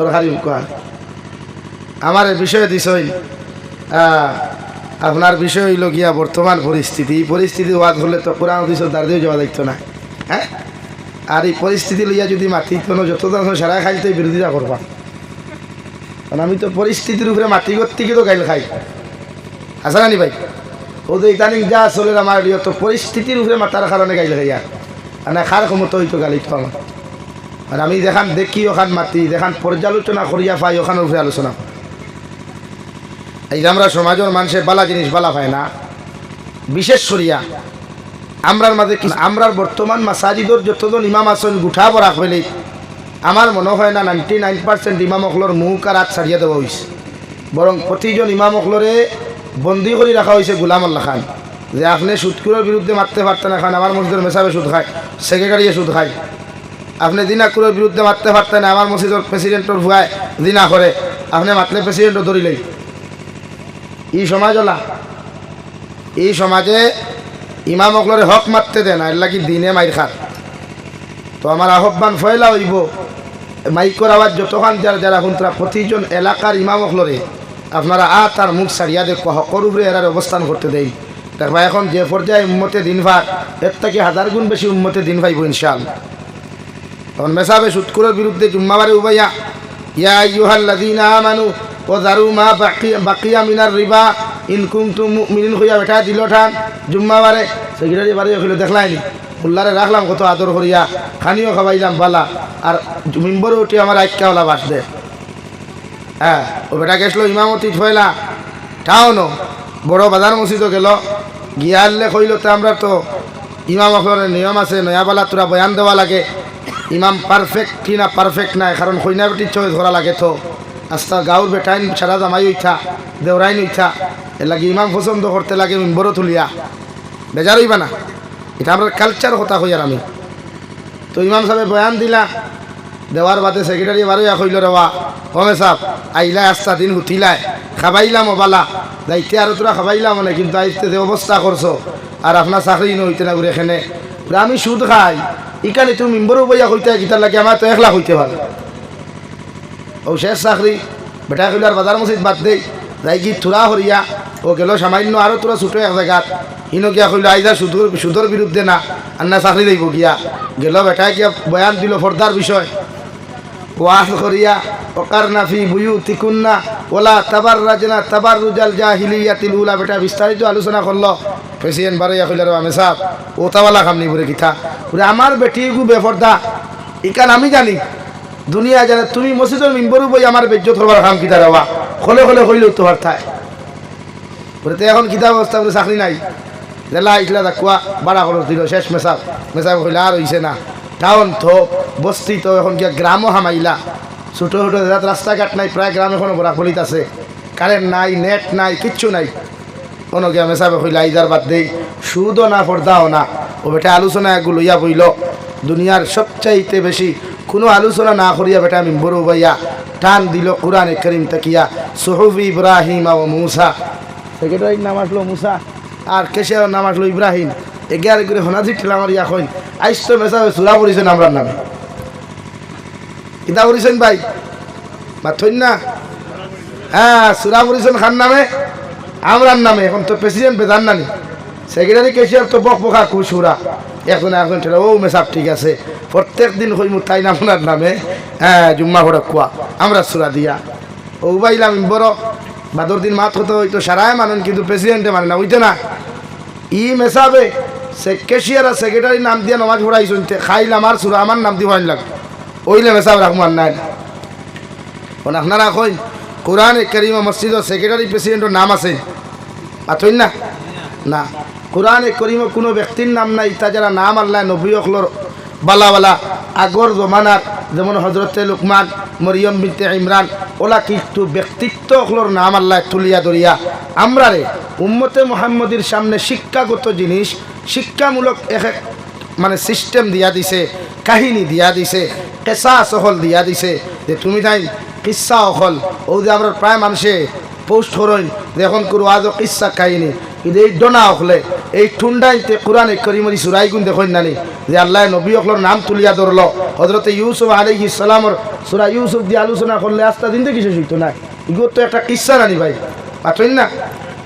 তরকারি কোয়া আমার এই বিষয় দিছই। আপনার বিষয় হইল গিয়া বর্তমান পরিস্থিতি। এই পরিস্থিতি ওয়াজ হলে তো কোরআন দিছ দাঁড় দিয়ে যাওয়া দেখতো না। হ্যাঁ? আর এই পরিস্থিতি লইয়া যদি মাটি কোনো যত সারা খাইতে বিরোধিতা করবা। কারণ আমি তো পরিস্থিতির উপরে মাটি করতে তো গাইল খাই। আসা নানি ভাই? ও তো ইদানিং যা চলে আমার তো পরিস্থিতির উপরে মাতার কারণে গাইল খাইয়া মানে খার ক্ষমতা হইতো গালি তো আমার। আর আমি দেখান দেখি, ওখান মাতি দেখান পর্যালোচনা করিয়া পাই, ওখানের উপরে আলোচনা করি। এই যে আমরা সমাজের মানুষের বালা জিনিস বালা পায় না। বিশেষ করিয়া আমরার মাঝে আমরার বর্তমান মাসাজিদর যতজন ইমাম আসন গুঠা বরাক ফেলে আমার মনে হয় না নাইনটি নাইন পার্সেন্ট ইমাম অকলর মুখ আর হাত ছাড়িয়ে দেওয়া হয়েছে বরং প্রতিজন ইমাম অকলরে বন্দি করে রাখা হয়েছে গুলাম আল্লাহ খান। যে আপনি সুদকুরের বিরুদ্ধে মারতে পারতেন এখন, আমার মসজিদের মেসাবে সুদ খায় সেক্রেটারিয়ে সুদ খায়। আপনি দিনাকুরের বিরুদ্ধে মারতে পারতেন, আমার মসজিদের প্রেসিডেন্টর ভুয়ায় দিনা করে। আপনি মাতলে প্রেসিডেন্টও ধরিলেই। এই সমাজ ওলা এই সমাজে ইমাম অকলরে হক মারতে দেন আর লাগি দিনে মাইর খার। তো আমার আহ্বান ফয়লা হইব মাইকর আওয়াজ যতক্ষণ যারা যারা শুনতরা প্রতিজন এলাকার ইমাম অকলরে আপনারা আ তার মুখ সারিয়া দেখ হকর এরার অবস্থান করতে দেই। দেখবা এখন যে পর্যায়ে উম্মতে দিন ভাগ, এর থেকে হাজার গুণ বেশি উম্মতে দিন ভাইব ইনশাল তখন মেসাবে সুৎকুরের বিরুদ্ধে জুম্মাবারে উবাইয়া, ইয়া ইউহাল্লাযীনা আমানু, ও দারু মা বাকি, বাকিয়া মিনার রিবা ইনকুম কুমতুম মুমিনিন হইয়া বেটা দিল ঠান। জুম্মাবারে সেক্রেটারি বাড়ি হইল দেখলাইনি। উল্লারে রাখলাম কত আদর করিয়া, খানিও খাবাইলাম বালা আর মিম্বরে উঠি আমার আইক্যাওয়ালা বাস দে। হ্যাঁ ও বেটা গেছিল ইমামতি থইলা টাউনও, বড় বাজার মসজিদও গেল। গিয়ালে কইল তো আমরা তো ইমাম নিয়ম আছে নয়াবালা তোরা বয়ান দেওয়া লাগে। ইমাম পারফেক্ট কি না পারফেক্ট নাই, কারণ কইনা বেটি চয়েস করা লাগে তো। আস্তা গাঁর বেটাইন সারা জামাই উঠা দেওরাইন উঠা এর লাগে ইমাম পছন্দ করতে লাগে মিম্বরও তুলিয়া বেজার হইবা না। এটা আমরা কালচার কথা কই আর আমি। তো ইমাম সাহেব বয়ান দিলা দেওয়ার বাদে সেক্রেটারি বারো কইল রেওয়া কমে সাপ আইলা আস্তা দিন হুতিলাই খাবাইলাম বালা। যাইতে আর তোরা খাবাইলাম মানে কিন্তু আইতে যে অবস্থা করছ আর আপনার চাকরি নইতে না ঘুরে এখানে। আমি সুদ খাই। ইকানে তুমি মেম্বরও বইয়া কইতে গিতার লাগে আমার তো একলা হইতে পারে ও শেষ চাকরি বেটা কইল আর বাজার মসজিদ বাদ দেই, যাই কি থুরা হরিয়া ও গেল সামান্য আরও তোরা ছুটো এক জায়গার ইনো গিয়া কইল আইজা সুদর সুদর বিরুদ্ধে না, আন্না চাকরি দেব গিয়া। গেল বেটায় গিয়া বয়ান দিল ফর্দার বিষয়। ওয়াজ করিয়া ওকার নাফি বুয়ু তিকুন্না ওলা তাবার রাজনা তাবার রুজাল জাহিলিয়াতিল উলা। বেটা বিস্তারিত আলোচনা করল। প্রেসিডেন্ট বারইয়া কইলার আমি সাহ ওতাওয়ালা খামনি বলে কিথা বলে আমার বেটি গু বেফর্দা। ইকান আমি জানি, দুনিয়া জানে তুমি মসজিদের মিম্বরু বই আমার বেজ্জত করবার খাম কিতা রাবা খলে খলে, কইলে তোমার থায় বলে তো এখন কিতাব অবস্থা? বলে চাকরি নাই। জেলা ইটলা কুয়া, বাড়া খরচ দিল, শেষ মেসাব। মেসাব কইলে, আর হইছে না। টাউন তো বস্তি তো এখন গিয়া গ্রামও হামাইলা। ছোটো ছোটো রাত রাস্তাঘাট নাই প্রায় গ্রাম এখনও বড়া ফলিত আছে। কারেন্ট নাই, নেট নাই, কিচ্ছু নাই। কোনো গিয়া মেসাবে কইলে আইদার বাদ দেই। সুদও না পর্দাও না। ও বেটা, আলোচনা এগুলো লইয়া বইল। দুনিয়ার সবচাইতে বেশি কোনো আলোচনা না করিয়া বেটা আমি বড় ভাইয়া টান দিল কোরআনে করিম তাকিয়া। সোহফ ইব্রাহিম ও মুসা। সেক্রেটারির নাম আসলো মুসা। আর কেশিয়ার নাম আসলো ইব্রাহিম? এগার করে হনাজি ঠেলা আমার ইয়া কইন আইস তো মেসাবে সুরা পড়িছেন আমরার নামে। কিতা করিছেন ভাই? বা থইন না হ্যাঁ সুরা পড়িছেন খান নামে? আমরার নামে, এখন তো প্রেসিডেন্ট বেদান নানি। সেক্রেটারি কেশিয়ার তো বক বকা কু সুরা এখন এখন ও মেসাব ঠিক আছে। প্রত্যেক দিন হইমু তাই না আপনার নামে। হ্যাঁ জুম্মা ভরে কুয়া আমরা সুরা দিয়া। ও বাইলাম বড় বাদর দিন মাত হতো হইতো সারায় মানেন কিন্তু প্রেসিডেন্টে মানে না হইতে না? ই মেসাবে সে কেশিয়ার আর সেক্রেটারি নাম দিয়ে নমাজ পড়াই শুনতে খাইলাম আর সুরা আমার নাম দিয়ে লাগ ওইলে মেসাব রাখমান নাই। কোন আপনারা কইন কোরআন করিম মসজিদ সেক্রেটারি প্রেসিডেন্টের নাম আছে? আথইন না? না। কোরআন করিম কোনো ব্যক্তির নাম নাই। তা যারা নাম আল্লাহ, নবী বালা বালা। আগর জমানার যেমন হজরতে লুকমান, মরিয়ম বিনতে ইমরান, ওলা কিন্তু ব্যক্তিত্ব অকলর নাম আল্লাহ তুলিয়া দরিয়া আমরা রে উম্মতে মোহাম্মদীর সামনে শিক্ষাগত জিনিস, শিক্ষামূলক এক মানে সিস্টেম দিয়া দিছে, কাহিনী দিয়া দিছে। কেঁচা সহল দিয়া দিছে। যে তুমি তাই কিসা অকল। ও যে আমরা প্রায় মানুষে পোস্ট করেন যে এখন করো আজও কিসা কাহিনী কিন্তু এই ডোনা অকলে, এই ঠুন্ডাইতে কোরআনে করিমরি সুরাই গুণ দেখেন নানি। যে আল্লাহ নবী অকলর নাম তুলিয়া ধরলো হজরতে ইউসুফ আলী ইসলামর সুরা ইউসুফ দিয়ে আলোচনা করলে আস্তা দিন থেকে কিছু হইতো না এগুলো তো একটা কিসা নানি ভাই। পাঠেন না?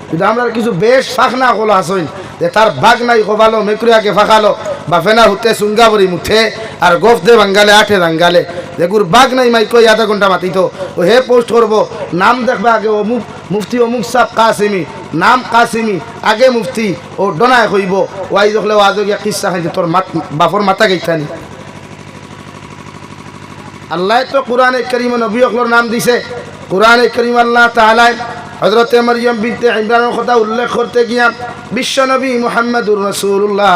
কিন্তু আমরা কিছু বেশ ফাঁক না কলো আসইন যে তার বাঘ নাই কবালো মেকুরিয়াকে ফাঁকালো, বা ফেনা হুতে সুঙ্গাবরি মুঠে, আর গোফ দে ভাঙ্গালে, আঠে ভাঙ্গালে। দেখুর বাঘ নাই মাই আধা ঘণ্টা মাতিত। ও হে পোস্ট করব নাম দেখবে আগে অমুক মুফতি, অমুক সাহ কাসিমি নাম কাসিমি আগে মুফতি, ও ডনায় কইব ওয়াই দেখলে আজ গিয়া কিসা খাইছে তোর মাত বাপর মাথা গেইতানি আল্লাহ তো কোরআনে করিম নবী অকলর নাম দিছে। কোরআনে করিম আল্লাহ তাআলা হজরতে মরিয়ম বিনতে ইমরানের কথা উল্লেখ করতে গিয়া বিশ্ব নবী মুহাম্মদুর রাসূলুল্লাহ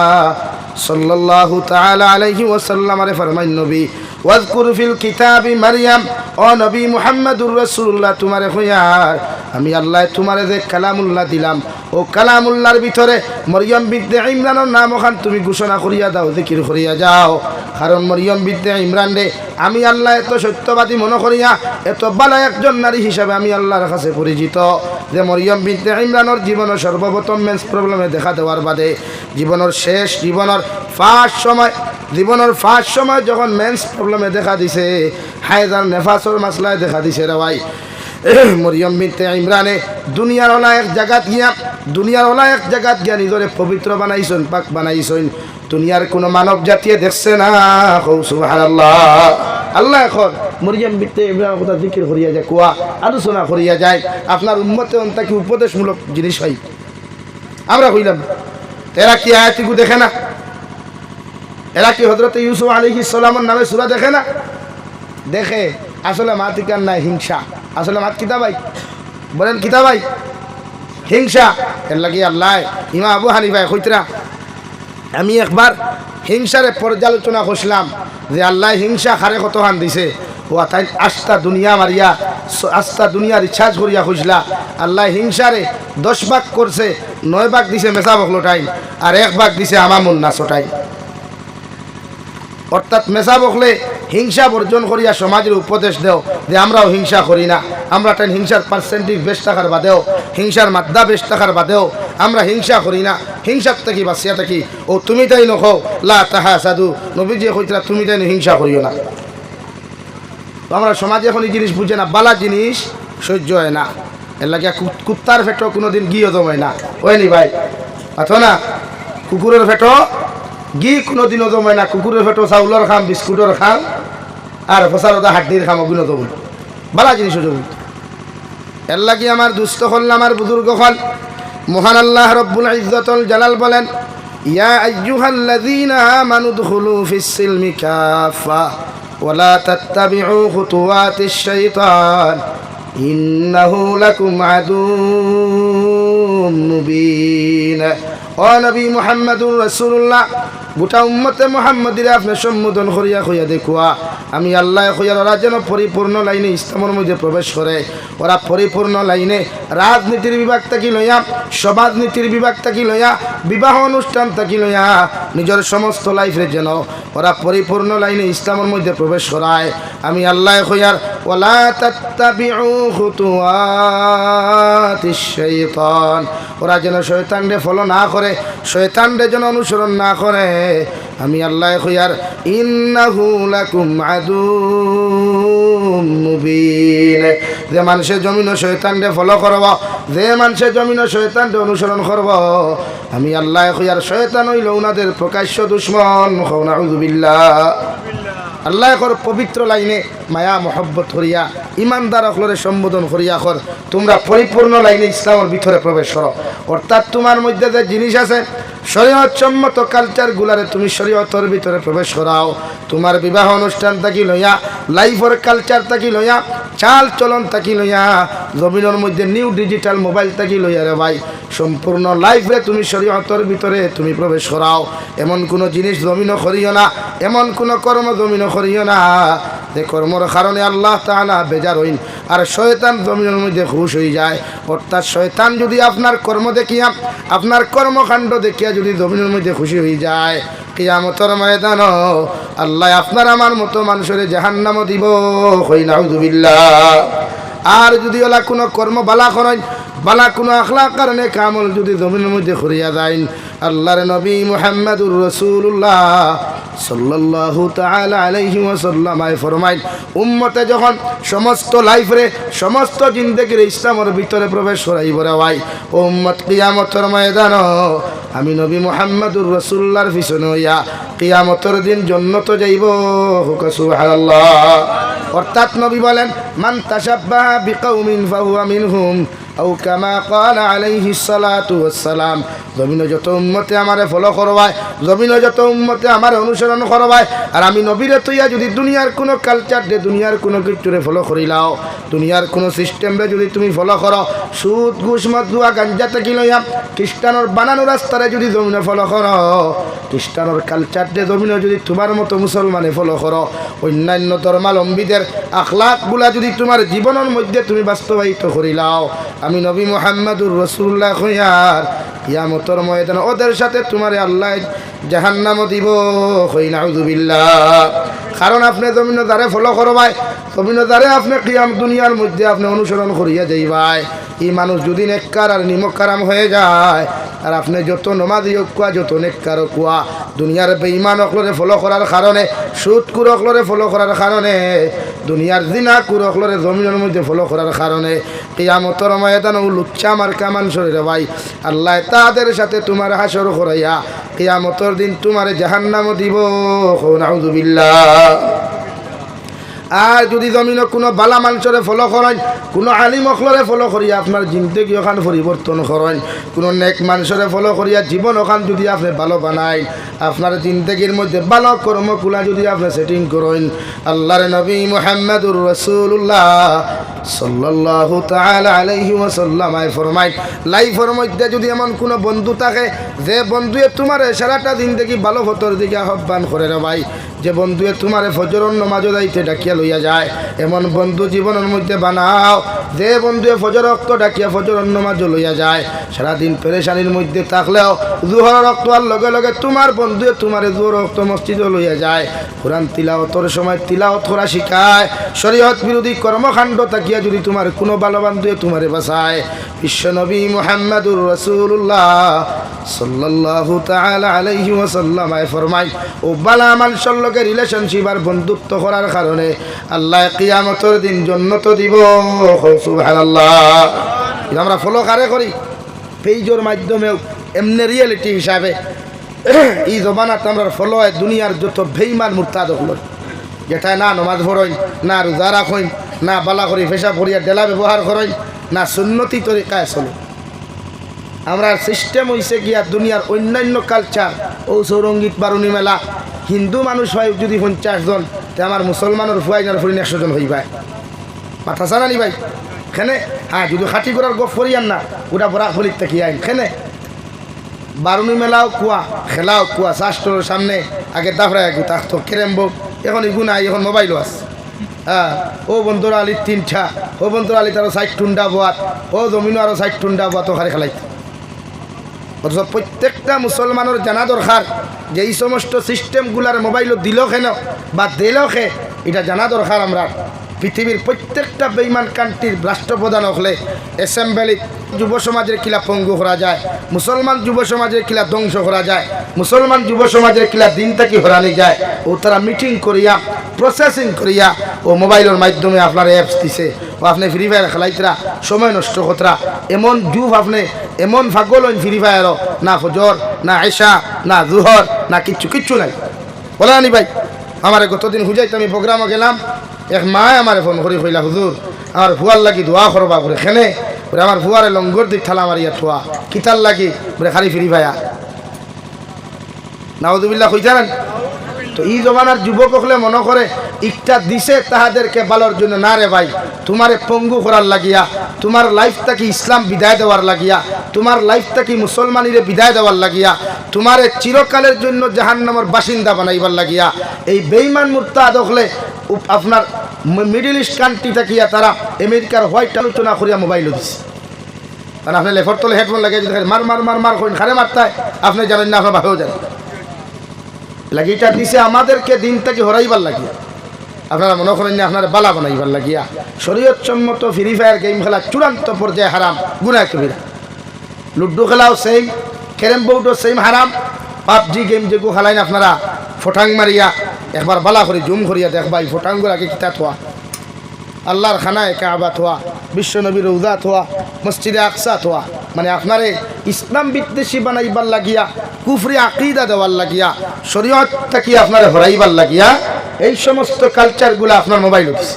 সাল্লাল্লাহু তাআলা আলাইহি ওয়াসাল্লাম আরে ফরমাইন নবী, ওয়াজকুর ফিল কিতাবি মারইয়াম ও নবী মুহাম্মদুর রাসূলুল্লাহ, তোমারে হইয়ার আমি আল্লাহ তোমারে যে কালামুল্লাহ দিলাম ও কালামুল্লাহর ভিতরে মরিয়ম বিদ্যে ইমরানের নাম ওখান তুমি ঘোষণা করিয়া দাও, জিকির করিয়া যাও। কারণ মরিয়ম বিদ্যে ইমরান রে, আমি আল্লাহ এত সত্যবাদী মনে করিয়া, এত ভালো একজন নারী হিসাবে আমি আল্লাহর কাছে পরিচিত। যে মরিয়ম বিদ্যে ইমরানের জীবনের সর্বপ্রথম মেন্স প্রবলেমে দেখা দেওয়ার বাদে জীবনের শেষ, জীবনের ফার্স্ট সময়, জীবনের ফার্স্ট সময় যখন মেন্স প্রবলেমে দেখা দিছে, হায়দার নেফাসর মাসলায় দেখা দিছে রে ভাই। মরিয়ম বিনতে ইমরানে, দুনিয়ার ওলা এক জায়গাত গিয়া, দুনিয়ার ওলা এক জায়গাত গিয়া নিজরে পবিত্র বানাইছেন, পাক বানাইছেন। দুনিয়ার কোনো মানব জাতিয়ে দেখছে না সুবহানাল্লাহ। আল্লাহ এখন মরিয়ম বিনতে ইমরান কথা জিকির করিয়া যায়, কোয়া আলোচনা করিয়া যায়। আপনার উন্মতে অন্তাকে উপদেশমূলক জিনিস হয়। আমরা কইলাম, এরা কি আয়াতিকু দেখে না? এরা কি হজরত ইউসুফ আলী ইসলামের নামে সুরা দেখে না? দেখে, আসলে মাতিকার নাই হিংসা। আসলে মাত কিতা ভাই? বলেন কিতা ভাই? হিংসা। এর লাগি আল্লাহ ইমা আবু হানি ভাই কইতরা আমি একবার হিংসারে পর্যালোচনা করছিলাম যে আল্লাহ হিংসা খারে কত হান দিছে? ও তাই আস্তা দুনিয়া মারিয়া আস্তা দুনিয়া রিচার্জ করিয়া খুঁজলা। আল্লাহ হিংসারে দশ ভাগ করছে, নয় ভাগ দিছে মেসা বকলোটাই আর এক ভাগ দিছে আমার মুন্না ছোটাই অর্থাৎ মেসা বকলে হিংসা বর্জন করিয়া সমাজের উপদেশ দেও, যে আমরাও হিংসা করি না। আমরা তাই হিংসার পার্সেন্টেজ বেশ টাকার বাদেও, হিংসার মাদ্দা বেশ টাকার বাদেও আমরা হিংসা করি না। হিংসার থাকি বাঁচিয়া থাকি। ও তুমি তাই নখো লা তাহা সাধু নবীজি কইতরা, তুমি তাই হিংসা করিও না। আমরা সমাজে এখন এই জিনিস বুঝে না, বালা জিনিস সহ্য হয় না। এর লাগে কুত্তার ফেটো কোনোদিন গিয়ে জমায় না। হয়নি ভাই আথো না? কুকুরের ফেটো গি কোনোদিনও জমায় না, কুকুরের ফেটো চাউলের খাম বিস্কুটের খাম আর ফসারদা হাড্ডির খাম অগুলো জমুন বালা জিনিস জমুন এর লাগি আমার দুস্থ হল আমার বুজুর্গ হল। মহান আল্লাহ রব্বুল ইজ্জতুল জালাল বলেন, ইয়া আইয়ুহাল্লাযীনা আমানু দুখুলু ফিস সিলমি কাফা ওয়ালা তাত্তাবিউ খুতুওয়াতিশ শাইতান ইন্নাহু লাকুম আদুউম মুবিন। ও নবী মুহাম্মদুর রাসূলুল্লাহ গোটা উম্মতে মুহাম্মদিরে আপনি সম্বোধন করিয়া কইয়া দেখুয়া। আমি আল্লাহ কইয়ার ওরা যেন পরিপূর্ণ লাইনে ইসলামের মধ্যে প্রবেশ করে। ওরা পরিপূর্ণ লাইনে রাজনীতির বিভাগ থাকি লইয়া, সমাজনীতির বিভাগ থাকি লইয়া, বিবাহ অনুষ্ঠান থাকি লইয়া নিজের সমস্ত লাইফে যেন ওরা পরিপূর্ণ লাইনে ইসলামের মধ্যে প্রবেশ করায়। আমি আল্লাহ কইয়ার, ওলা তাত্তাবিউ খুতুওয়াতিশ শাইতান। ওরা যেন শয়তানরে ফলো না করে, শয়তানরে যেন অনুসরণ না করে। আমি আল্লাহ লাকুম আদুম মুবিন। যে মানুষের জমিন শয়তানরে ফলো করব, যে মানুষের জমিন শয়তানরে অনুসরণ করব। আমি আল্লাহ কইয়ার শয়তান হইল উনাদের প্রকাশ্য দুশ্মন। নাউযুবিল্লাহ আল্লাহ পবিত্র লাইনে মায়া, মহব্বত করিয়া, ইমানদার অকলরে সম্বোধন করিয়া কর, তোমরা পরিপূর্ণ লাইনে ইসলামের ভিতরে প্রবেশ করো। অর্থাৎ তোমার মধ্যে যে জিনিস আছে শরীয়ত সম্মত কালচার গুলারে তুমি শরীয়তর ভিতরে প্রবেশ করাও। তোমার বিবাহ অনুষ্ঠান থাকি লইয়া, লাইফের কালচার থাকি লইয়া, চাল চলন থাকি লইয়া, জমিনের মধ্যে নিউ ডিজিটাল মোবাইল থাকি লইয়া রে ভাই। সম্পূর্ণ লাইফে তুমি শরীয়তর ভিতরে তুমি প্রবেশ করাও। এমন কোনো জিনিস জমিনও করিও না, এমন কোনো কর্ম জমিনও করিও না। যে কর্মর কারণে আল্লাহ তাআলা বেজার হইন, আর শয়তান জমিনের মধ্যে খুশ হয়ে যায়। অর্থাৎ শয়তান যদি আপনার কর্ম দেখিয়া, আপনার কর্মকাণ্ড দেখিয়া যদি জমিনের মধ্যে খুশি হয়ে যায়, কিয়ামতর ময়দান আল্লাহ আপনার আমার মতো মানুষের জাহান্নাম দিব। হই নাউযুবিল্লাহ আর যদি ওলা কোনো কর্ম বালা করেন বালা কোনো আখলা কারণে কামল যদি জমিনের মধ্যে খরিয়া যায়। আল্লাহর নবী মুহাম্মদুর রসুল্লাহ আলাইহি ওয়াসাল্লাম ফরমাইল উম্মতে যখন সমস্ত লাইফরে সমস্ত জিন্দেগির ইসলামের ভিতরে প্রবেশ করাইব রে ভাই ও উম্মত কিয়ামতের ময়দান আমি নবী মুহাম্মদুর রসুল্লাহর পিছনে হইয়া কিয়ামতের দিন জন্নত যাইব। অর্থাৎ নবী বলেন, মান তাশাব্বাহা বিকাউমিন ফাহুয়া মিনহুম। আও কামা ক্বালা আলাইহিস সালাতু ওয়াস জমিনে যত উম্মতে আমারে ফলো করবায়, জমিনে যত উম্মতে আমার অনুসরণ করবায়, আর আমি নবীরে তৈয়া যদি দুনিয়ার কোনো কালচার দে, দুনিয়ার কোনো কিছুরে ফলো করিলাও দুনিয়ার কোনো সিস্টেমরে যদি তুমি ফলো করো, সুদ, ঘুষ মদুয়া গাঞ্জা থেকে লইয়া খ্রিস্টানোর বানানো রাস্তারে যদি জমিনে ফলো করো, খ্রিস্টানোর কালচার দে জমিনে যদি তোমার মতো মুসলমানে ফলো করো, অন্যান্য ধর্মালম্বীদের আখলাকগুলা যদি তোমার জীবনের মধ্যে তুমি বাস্তবায়িত করিলাও আমি নবী মোহাম্মদুর রসুল্লাহ হইয়ার কিয়ামতর ময়দান ওদের সাথে তোমার আল্লাহ জাহান্নামও দিব। হই নাউজুবিল্লাহ কারণ আপনি জমিন দ্বারে ফলো করবাই জমিন দ্বারে আপনি কিয়াম দুনিয়ার মধ্যে আপনি অনুসরণ করিয়া যাইবাই এই মানুষ যদি নেককার আর নিমক কারাম হয়ে যায়, আর আপনি যত নমাজি কুয়া, যত নেককার কুয়া। দুনিয়ার বেইমান অকলরে ফলো করার কারণে সুদ কুরকলরে ফলো করার কারণে দুনিয়ার দিনা কুরকলরে জমিনের মধ্যে ফলো করার কারণে কিয়ামতর ময়দান ও লুচ্চা মার্কা কামান শরীরে ভাই। আল্লাহ তাদের সাথে তোমার হাসর করাইয়া কিয়ামতর দিন তোমার জাহান্নামও দিব। আর যদি জমিন কোনো বালা মানুষরে ফলো করেন কোনো আলিম অখলরে ফলো করিয়া আপনার জিন্দগি ওখান পরিবর্তন করেন কোনো নেক মানুষরে ফলো করিয়া জীবন ওখান যদি আপনি ভালো বানাই আপনার জিন্দগির মধ্যে ভালো কর্মকুলা যদি আপনি সেটিং করেন আল্লাহর নবী মোহাম্মদুর রসুল্লাহ তাআলা আলাইহি ওয়াসাল্লাম আই ফরমাই লাইফের মধ্যে যদি এমন কোনো বন্ধু থাকে, যে বন্ধুয়ে তোমার সারাটা জিন্দগি ভালো ফতর দিকে আহ্বান করে রে ভাই। যে বন্ধুয়ে তোমার ফজরন নমাজও দাইতে ডাকিয়া লইয়া যায়, এমন বন্ধু জীবনের মধ্যে বানাও। যে বন্ধুয়ে ফজর রক্ত ডাকিয়া ফজরন নমাজও লইয়া যায়, সারাদিন পেরেশানির মধ্যে থাকলেও জুহর রক্ত আর লগে লগে তোমার বন্ধুয়ে তোমার জুহর রক্ত মসজিদও লইয়া যায়। কোরআন তিলাওতর সময় তিলাওত করা শিখায়, শরীয়ত বিরোধী কর্মকাণ্ড তাকিয়া যদি তোমার কোনো ভালো বান্ধবে তোমারে বাসায় বিশ্বনবী মোহাম্মদুর রসুল্লাহ সাল্লাল্লাহু তাআলা আলাইহি ওয়াসাল্লাম আয় ফরমাই ও বালা মানুষের লগে রিলেশনশিপ আর বন্ধুত্ব করার কারণে আল্লাহ কিয়ামতের দিন জন্নত দিব। সুবহানাল্লাহ। আমরা ফলো কারে করি? পেজের মাধ্যমেও, এমনি রিয়েলিটি হিসাবে। এই জমানাতে আমরা ফলো হয় দুনিয়ার যত বেইমান মুরতাদ হলো যেটা না নমাজ পড়ইন না রোজা রাখইন না বালা করি ফেসা ভরিয়া ডেলা ব্যবহার করেন না সুন্নতি তরিকায় চলে। আমরা সিস্টেম হইছে গিয়া দুনিয়ার অন্যান্য কালচার ও সৌরঙ্গীত বারুণী মেলা হিন্দু মানুষ হয় যদি পঞ্চাশ জন, তে আমার মুসলমানের ফুয়াইনার ফুরিন একশো জন হইবাই মাথা চালানি ভাই। খেনে? হ্যাঁ যদি খাটি করার গপ ফরিয়ান না, ওটা বড়া ফলিত থাকি আইন। খেনে? বারুণী মেলাও কুয়া, খেলাও কুয়া শাস্ত্রের সামনে, আগে দাফরা একু থাকতো কেরেম্বো এখন ইগু নাই, এখন মোবাইলও আছে। হ্যাঁ ও বন্ধুর আলি তিনটা, ও বন্ধুর আলি তারও সাইড টুন্ডা বোয়াত, ও জমিনও আরও সাইড টুন্ডা বোয়াত, ওখানে খেলাই অথচ প্রত্যেকটা মুসলমানের জানা দরকার যে এই সমস্ত সিস্টেমগুলার মোবাইলও দিল কেন বা দিল খে এটা জানা দরকার আমরা পৃথিবীর প্রত্যেকটা বেইমান কান্ট্রির রাষ্ট্রপ্রধান হলে অ্যাসেম্বলি যুব সমাজের কিলা পঙ্গু করা যায়, মুসলমান যুব সমাজের কিলা ধ্বংস করা যায়, মুসলমান যুব সমাজের কিলা দিন থেকে হরানি যায়। ও তারা মিটিং করিয়া প্রসেসিং করিয়া ও মোবাইলের মাধ্যমে আপনার অ্যাপস দিছে। ও আপনি ফ্রি ফায়ার খেলাইতরা, সময় নষ্ট কতরা। এমন যুব আপনি, এমন ভাগল ফ্রি ফায়ারও না ফজর, না আয়সা না জুহর, না কিচ্ছু কিচ্ছু নাই। বলে ভাই, আমার গতদিন হুজাইতে আমি প্রোগ্রামে গেলাম এক মায় আমার ফোন করি, কইলা, হুজুর, আমার ফুয়ার লাগি দোয়া করবা করে খেনে? বলে আমার ফুয়ারে লঙ্গর দিক ঠালা মারিয়া থোয়া, কিতার লাগি বলে খালি ফিরি ভাইয়া নাউদুবিল্লা কইতারেন? তো এই জমানার যুবক হলে মনে করে, ইকটা দিছে তাহাদেরকে ভালোর জন্য, না রে ভাই, তোমারে পঙ্গু করার লাগিয়া, তোমার লাইফটাকে ইসলাম বিদায় দেওয়ার লাগিয়া, তোমার লাইফ লাইফটাকে মুসলমানিরে বিদায় দেওয়ার লাগিয়া, তোমারে চিরকালের জন্য জাহান্নামের বাসিন্দা বানাইবার লাগিয়া, এই বেইমান মূর্তা হলে আপনার মিডিল ইস্ট কান্ট্রি থাকিয়া তারা আমেরিকার হোয়াইট আলোচনা করিয়া মোবাইলও দিছে। কারণ আপনি লেফর তলে হেডফোন লাগিয়ে যদি মার মার মার মার করেন খারে মারতায় আপনি জানেন না, আপনার ভাবেও জানেন লাগে এটা দিছে আমাদেরকে দিন থেকে হরাইবার লাগিয়া। আপনারা মনে করেন আপনারা বালা বানাইবার লাগিয়া। শরীয়ত সম্মত ফ্রি ফায়ার গেম খেলা চূড়ান্ত পর্যায়ে হারাম গুনায় কবিরা। লুডু খেলাও সেই, ক্যারেম বোর্ডও সেম হারাম। পাবজি গেম যেগু খেলাইন আপনারা, ফটাং মারিয়া, একবার বালা করে জুম করিয়া দেখবা এই ফটাংগুলো আগে কিতা থোয়া আল্লাহর খানায় কাবা থোয়া বিশ্ব নবীর রৌদা থোয়া, মসজিদে আকসা থোয়া। মানে আপনারে ইসলাম বিদ্বেষী বানাইবার লাগিয়া, কুফরি আকিদা দেওয়ার লাগিয়া শরীয়ত থাকি আপনারে হরাইবার লাগিয়া, এই সমস্ত কালচারগুলো আপনার মোবাইল উঠছে।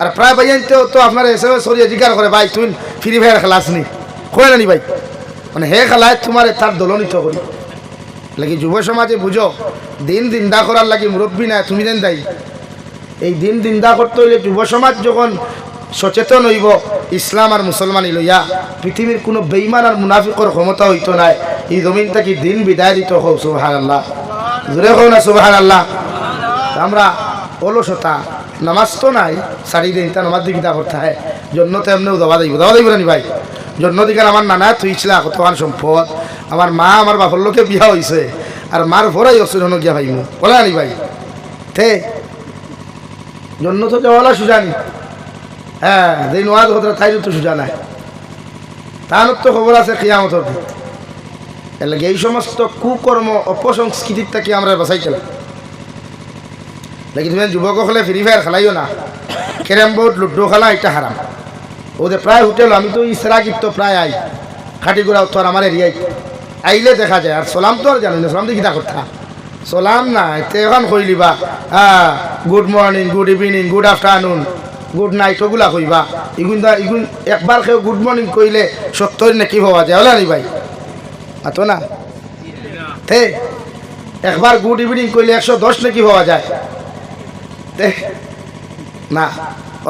আর প্রায় বাইনতেও তো আপনার এসে সরিয়ে জিজ্ঞাসা করে, ভাই, তুই ফ্রি ফায়ার খেলাস নি? কয়ে নানি ভাই? মানে হে খেলায়, তোমার তার দলনিত করি। লাগি যুব সমাজে বুঝো, দিন দিন্দা করার লাগি মুরব্বী না তুমি দেন দায়ী। এই দিন দিন্দা করতে হইলে যুব সমাজ যখন সচেতন হইব ইসলাম আর মুসলমানি লইয়া পৃথিবীর কোনো বেইমান আর মুনাফিকর ক্ষমতা হইতো নাই। এই জমিন থেকে দিন বিদায় দিত হও সুবাহান আল্লাহ জোরে হও না সুবাহান আল্লাহ আমরা অলসতা, নামাজ তো নাই সারি দিন তা নামাজ দিকে করতে হয় জন্য তো এমনিও দাবা দিব দাবা দিব নি ভাই? জন্য দিকে আমার নানা তুইছিল কতখান সম্পদ। আমার মা আমার বাপর লোকে বিয়া হয়েছে আর মার ভরাই অসুর গিয়া ভাই মু বলে আনি ভাই? থে জন্য তো যাওয়ালা সুজানি। হ্যাঁ যেই নোয়াজ কথা তাই তো সুজা নাই। তার তো খবর আছে কিয়ামতর। এর এই সমস্ত কুকর্ম অপসংস্কৃতির থেকে আমরা বাঁচাইছিলাম লাগি তুমি যুবক হলে ফ্রি ফায়ার খেলাইও না। ক্যারাম বোর্ড, লুডো খেলা এটা হারাম। ওদের প্রায় হোটেল, আমি তো ইসরা গিফট প্রায় আই। খাটিগুড়া উত্তর আমার এরিয়ায় আইলে দেখা যায়, আর সোলাম তো আর জানি না, সোলাম দেখি কথা সোলাম না তে এখন কইলিবা হ্যাঁ good morning good evening good afternoon good night ওগুলা কইবা। ইগুন দা ইগুন একবার কেউ গুড মর্নিং কইলে সত্তর নাকি হওয়া যায় ওলা নি ভাই? আতো না? তে, একবার গুড ইভিনিং কইলে একশো দশ নাকি হওয়া যায়? না।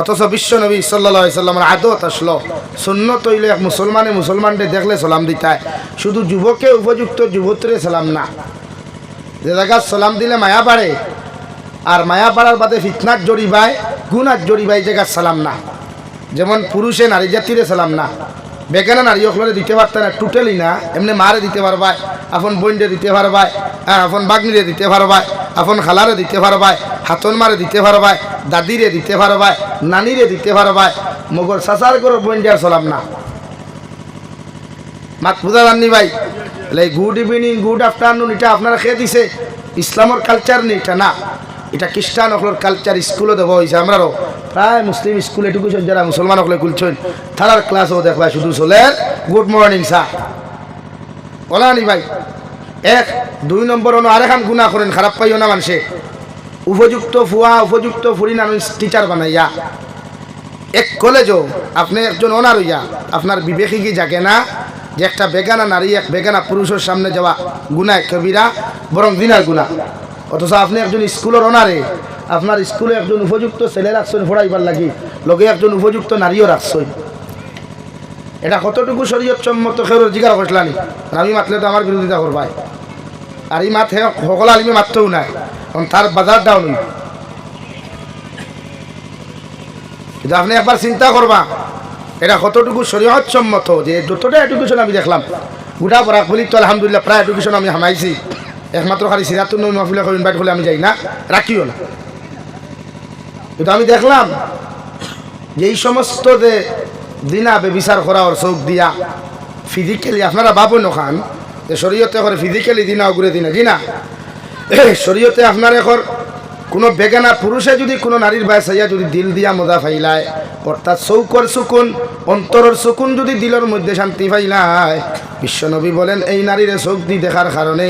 অথচ বিশ্ব নবী সাল্লা সাল্লামের আদত আসলো। শূন্য তৈলে এক মুসলমানে মুসলমানকে দেখলে সালাম দিতায় শুধু যুবকে উপযুক্ত যুবতরে সালাম না। যে জায়গা সালাম দিলে মায়া বাড়ে। আর মায়া বাড়ার বাদে ফিতনার জড়িবায় গুণার জড়িবাই জায়গা সালাম না। যেমন পুরুষে নারী জাতিরে সালাম না। বেগানা নারী ওগুলো দিতে পারতেন না টোটালি না। এমনি মারে দিতে পারবায় আপন বোনরে দিতে পারবায় হ্যাঁ আপন বাগনিরে দিতে পারবায় আপন খালারে দিতে পারবায় হাতন মারে দিতে পারবায় দাদিরে দিতে পারবায় নানিরে দিতে পারবায় মগর সাসার করে বোন আর সালাম না। মাত পূজা জাননি ভাই? এই গুড ইভিনিং গুড আফটারনুন এটা আপনারা খেয়ে দিছে। ইসলামের কালচার নেই, এটা না। এটা খ্রিস্টান হকলের কালচার স্কুলে দেওয়া হয়েছে আমরারও। প্রায় মুসলিম স্কুল এটুকুছেন যারা মুসলমান হকলে খুলছেন তারার ক্লাসও দেখবা শুধু চলে গুড মর্নিং স্যার বলানি ভাই। এক, দুই নম্বর অনু আরেখান গুণা করেন খারাপ পাইও না মানুষে। উপযুক্ত ফুয়া উপযুক্ত ফুরি মানুষ টিচার বানাইয়া এক কলেজও আপনি একজন ওনার হইয়া, আপনার বিবেকে কি জাগে না যে একটা বেগানা নারী এক বেগানা পুরুষের সামনে যাওয়া গুনায় কবিরা বরং দিনার গুণা। অথচ আপনি একজন স্কুলের ওনারে আপনার স্কুলে একজন উপযুক্ত ছেলে রাখছেন পড়াইবার লাগি, লগে একজন উপযুক্ত নারীও রাখছেন এটা কতটুকু শরীয়ত সম্মত খেয়ে জিজ্ঞাসা করছিলানি আমি মাতলে তো আমার বিরোধিতা করবাই আর এই মাথে সকল আলিমে মারতেও নাই কারণ তার বাজার ডাউন কিন্তু আপনি একবার চিন্তা করবা এটা কতটুকু শরীয়ত সম্মত, যে যতটা এডুকেশন আমি দেখলাম, গোটা পড়া খুলি তো আলহামদুলিল্লাহ প্রায় এডুকেশন আমি হামাইছি। একমাত্র খালি সিরাতুল নবী করে ইনভাইট করলে আমি যাই না? রাখিও না কিন্তু আমি দেখলাম যে এই সমস্ত যে দিনা বেবিচার করা ওর চোখ দিয়া ফিজিক্যালি আপনারা বাবুন খান, যে শরীয়তে করে ফিজিক্যালি দিনা ঘুরে দিনা জি না শরীয়তে আপনার এখন কোনো বেগানা পুরুষে যদি কোনো নারীর বায় সাইয়া যদি দিল দিয়া মজা ফাইলায়, অর্থাৎ চৌকর সুকুন অন্তরের সুকুন যদি দিলের মধ্যে শান্তি ফাইলায় বিশ্বনবী বলেন, এই নারীরে চোখ দি দেখার কারণে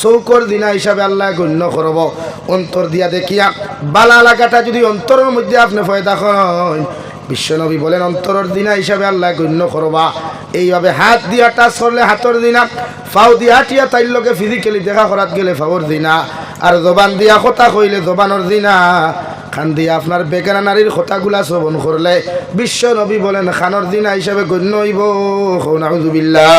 চৌকর দিনা হিসাবে আল্লাহ গণ্য করব। অন্তর দিয়া দেখিয়া বালা লাগাটা যদি অন্তরের মধ্যে আপনি ফয়দা করেন বিশ্বনবী বলেন, অন্তরের দিনা হিসাবে আল্লাহ গণ্য করবা। এইভাবে হাত দিয়া টাচ করলে হাতর দিনা ফাও দিয়া টিয়া তাইর লগে ফিজিক্যালি দেখা করাত গেলে ফাওর দিনা। আর জবান দিয়া কথা কইলে জবানোর দিনা। খান দিয়া আপনার বেকানা নারীর কথাগুলা শ্রবণ করলে বিশ্ব নবী বলেন, খানর দিনা হিসাবে গণ্য হইব নাউজুবিল্লাহ।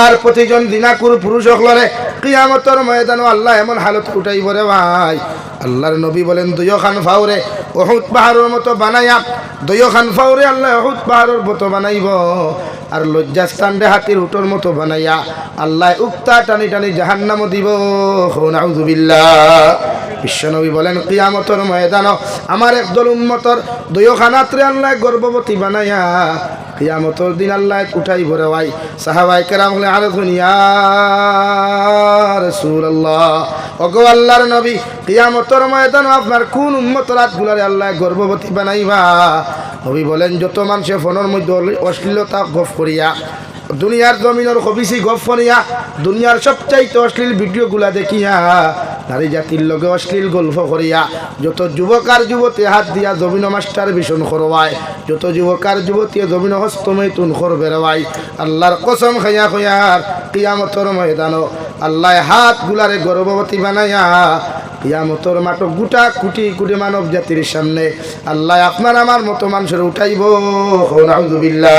আর প্রতিজন দিনাকুর পুরুষ হকলরে কিয়ামতর ময়দানও আল্লাহ এমন হালত উঠাইব রে ভাই। আল্লাহর নবী বলেন দুইও খান ফাউরে ওহুদ পাহাড়ের মতো বানাইয়া দুইও খান ফাউরে আল্লাহ ওহুদ পাহাড়ের মতো বানাইব। আর লজ্জাস্থান রে হাতির উটোর মতো বানাইয়া আল্লাহ উক্তা টানি টানি জাহান্নাম দিব। নাউজুবিল্লাহ। বিশ্বনবী বলেন, কিয়ামতর ময়দান আমার একদল উম্মতর দুইখানাত্রে আল্লাহ গর্ভবতী বানাইয়া কিয়ামতর দিন আল্লাহ উঠাই ভরে ভাই সাহাবাই কেরাম হলে, আরও দুনিয়া রাসূলুল্লাহ, ওগো আল্লাহর নবী, কিয়ামতর ময়দান আপনার কোন উম্মতর হাতগুলারে আল্লাহ গর্ভবতী বানাইবা? নবী বলেন, যত মানুষে ফোনের মধ্যে অশ্লীলতা, গফ করিয়া, দুনিয়ার জমিনের হবিসি গফ করিয়া, দুনিয়ার সবচাইতে অশ্লীল ভিডিওগুলা দেখিয়া, নারী জাতির লগে অশ্লীল গল্প করিয়া, যত যুবক আর যুবতী হাত দিয়া জমিন মাস্টার ভীষণ করবায়, যত যুবক আর যুবতী জমিন হস্তময় তুন খর বেরোয় আল্লাহর কসম খাইয়া খাইয়ার কিয়ামতর ময়দানো আল্লাহ হাত গুলারে গর্ভবতী বানাইয়া কিয়ামতর মাটো গুটা কুটি কুটি মানব জাতির সামনে আল্লাহ আপনার আমার মতো মানুষের উঠাইব। নাউজুবিল্লাহ।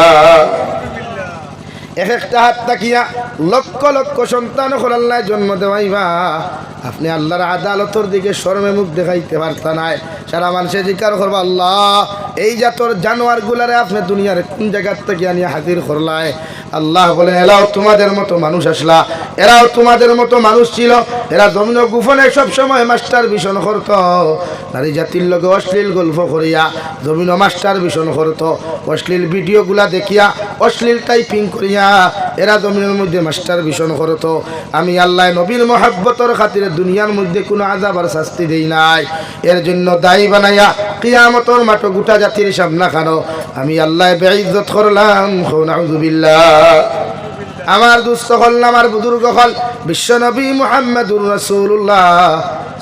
এক একটা হাত তাকিয়া লক্ষ লক্ষ সন্তান আল্লাহ জন্ম দেওয়াইবা। আপনি আল্লাহর আদালতর দিকে শর্মে মুখ দেখাইতে পারতা নাই। সারা মানুষের জিকার করবা আল্লাহ। এই জাতর জানোয়ারগুলার আপনি দুনিয়ার কোন জায়গার থেকে আনিয়ে হাজির করলায়? আল্লাহ বলে, এরাও তোমাদের মতো মানুষ আসলা। এরাও তোমাদের মতো মানুষ ছিল। এরা জমিন গুফনে সব সময় মাস্টার ভীষণ করত। নারী জাতির লগে অশ্লীল গল্প করিয়া জমিন মাস্টার ভীষণ করত। অশ্লীল ভিডিওগুলা দেখিয়া অশ্লীল টাইপিং করিয়া এরা জমিনের মধ্যে মাস্টার ভীষণ করত। আমি আল্লাহ নবীর মহাব্বতর খাতিরে দুনিয়ার মধ্যে কোনো আজাব আর শাস্তি দেই নাই। এর জন্য দায়ী বানাইয়া কিয়ামতর মাঠো গোটা জাতির সামনা খানো আমি আল্লাহ বেঈজত করলাম। আমার দুস্থ হল আমার বুজুর্গ হল। বিশ্বনবী মুহাম্মদুর রাসূলুল্লাহ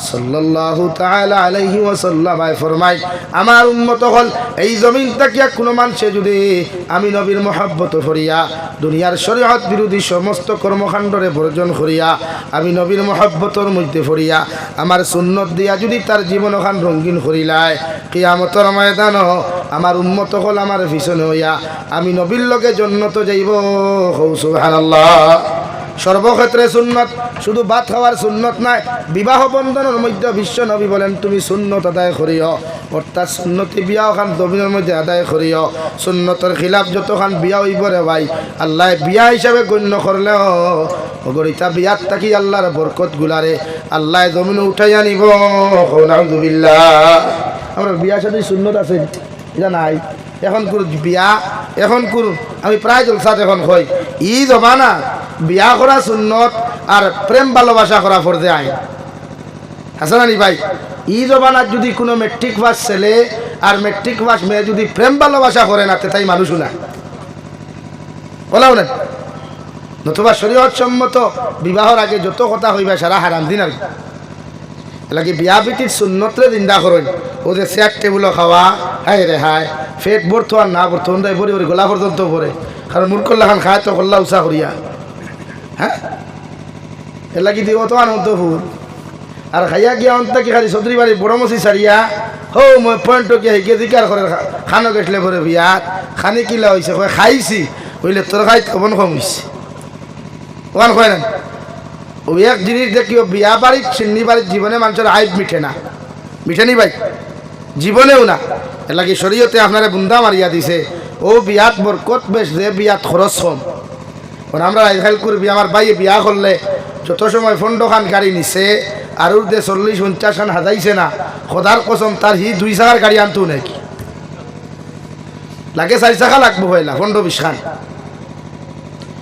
সাল্লাল্লাহু তাআলা আলাইহি ওয়াসাল্লাম আয় ফরমাই আমার উম্মত হল এই জমিন তাকিয়া কোনো মানুষে যদি আমি নবীর মহাব্বত করিয়া, দুনিয়ার শরীয়ত বিরোধী সমস্ত কর্মকাণ্ডরে বর্জন করিয়া, আমি নবীর মহাব্বতর মধ্যে ফরিয়া আমার সুন্নত দিয়া যদি তার জীবন ওখান রঙিন করিলায়, কিয়ামতর ময়দান আমার উন্মত হল আমার পিছনে হইয়া। আমি নবীর লগে জন্নত যাইব। সর্বক্ষেত্রে সুন্নত, শুধু ভাত খাওয়ার সুন্নত নাই, বিবাহ বন্ধনের মধ্যে বিশ্ব নবী বলেন, তুমি সুন্নত আদায় করিও। অর্থাৎ সুন্নতি বিয়া ওখান জমিনের মধ্যে আদায় করিও। সুন্নতর খিলাফ যতখান বিয়া হইব রে ভাই, আল্লাহ বিয়া হিসাবে গণ্য করলেও গরিতা বিয়াত থাকি আল্লাহর বরকত গুলারে আল্লাহ জমিন উঠাই আনিব আমরা বিয়া সাথে সুন্নত আছে। এটা নাই। এখন কোন বিয়া, এখন কোন, আমি প্রায় জলসাত এখন হই ই জমানা বিয়া করা সুন্নত আর প্রেম ভালোবাসা করা ফরদে আইন। হাসান আলী ভাই? ই জমানার যদি কোনো মেট্রিক পাস ছেলে আর মেট্রিক পাস মেয়ে যদি প্রেম ভালোবাসা করে না তাই মানুষও না বলাও না? নতুবা শরীয়ত সম্মত বিবাহর আগে যত কথা হইবা সারা হারাম দিন আর। লাগে বিয়া পিটির সুন্নতরে দিন্দা করেন ও যে চেয়ার টেবুলও খাওয়া হাই রে হাই, ফেট বর্তো আর না বর্তো অন্ধাই পরে পরে গোলা পর্যন্ত পরে কারণ মুরকল্লা খান খায় তো কল্লা উষা করিয়া হ্যাঁ এর লাগি দিব তো আনন্দ ফুল আর খাইয়া গিয়া অন্ত কি খালি চৌধুরী বাড়ি বড় মসি সারিয়া হো, মই পয়েন্ট গিয়ে হেগে জিকার করে খানো গেছলে পরে বিয়াত। খানি কিলা হয়েছে খাইছি। হইলে তোর খাই কবন কম হয়েছে ওখান কয় না। ও এক জিনিস দেখিও বিয়া বাড়ির চিন্নি বাড়ির জীবনে মানুষের আইব মিঠে না। মিঠে নি ভাই? জীবনেও না। এর লাগি শরীয়তে আপনারা বুন্দা মারিয়া দিছে, ও বিয়াত বরকত বেশ যে বিয়াত খরচ কম। কারণ আমরা আজকাল করবি, আমার বাইয়ে বিয়া করলে যত সময় ফন্ড খান গাড়ি নিছে, আর ওর দে চল্লিশ পঞ্চাশ খান হাজাইছে না, খোদার কসম তার হি দুই চাকার গাড়ি আনতো নাকি? লাগে চারি চাকা লাগবো হইলা ফন্ড বিশ খান।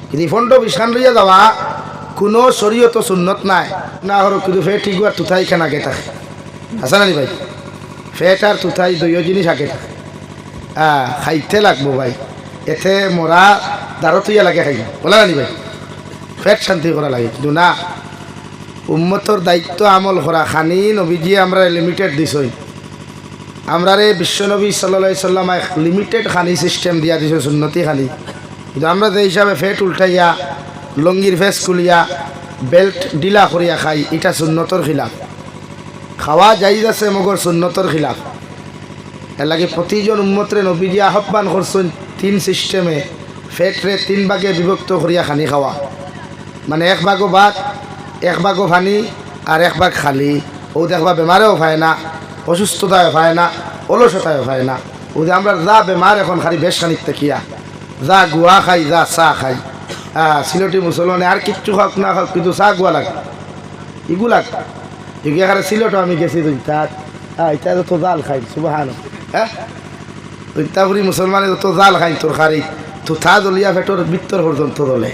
কিন্তু বিশ খান লইয়া যাওয়া কোনো শরীয়ত সুন্নত নাই। না হরো কিন্তু ফে ঠিক আর তুথাই খান আগে থাকে। হাসান আলী ভাই ফেট আর তুথাই দুইও জিনিস আগে থাকে। হ্যাঁ খাইতে লাগবো ভাই। এতে মরা দাঁড়ো তুইয়া লাগে খাই বলা জানি ভাই ফেট শান্তি করা লাগে। কিন্তু না, উম্মতর দায়িত্ব আমল করা। খানি নবীজি আমরা লিমিটেড দিছই। আমরা রে বিশ্বনবী সাল্লা সাল্লাম লিমিটেড খানি সিস্টেম দিয়া দিছে, সুন্নতি খানি। কিন্তু আমরা যে হিসাবে ফেট উল্টাইয়া লঙ্গির ফেস খুলিয়া বেল্ট ডিলা করিয়া খাই, এটা সুন্নতর খিলাফ। খাওয়া যাইজ আছে মগর সুন্নতর খিলাফ। এর লাগে প্রতিজন উন্মতরে নবীজি আহ্বান করছেন তিন সিস্টেমে ফেটরে তিন ভাগে বিভক্ত করিয়া খানি খাওয়া। মানে এক ভাগও ভাত, এক ভাগও ফানি আর এক ভাগ খালি। ও দেখবা বেমারেও পায় না, অসুস্থতায় পায় না, অলসতায় পায় না। ও যে আমরা যা বেমার এখন খালি বেশ খানিক তেকিয়া যা গুয়া খাই, যা চাহ খাই। হ্যাঁ সিলটি মুসলমানে আর কিচ্ছু খাওক না হক কিন্তু চাহ গুয়া লাগে। ইগুলা এখানে সিলটো আমি গেছি তুই হ্যাঁ এটা তো জাল খাই সুবাহান হ্যাঁ তুই তাপুরি মুসলমানে তো জাল খাই তোর খারি তো থা দলিয়া ফেটোর বৃত্তর পর্যন্ত দলে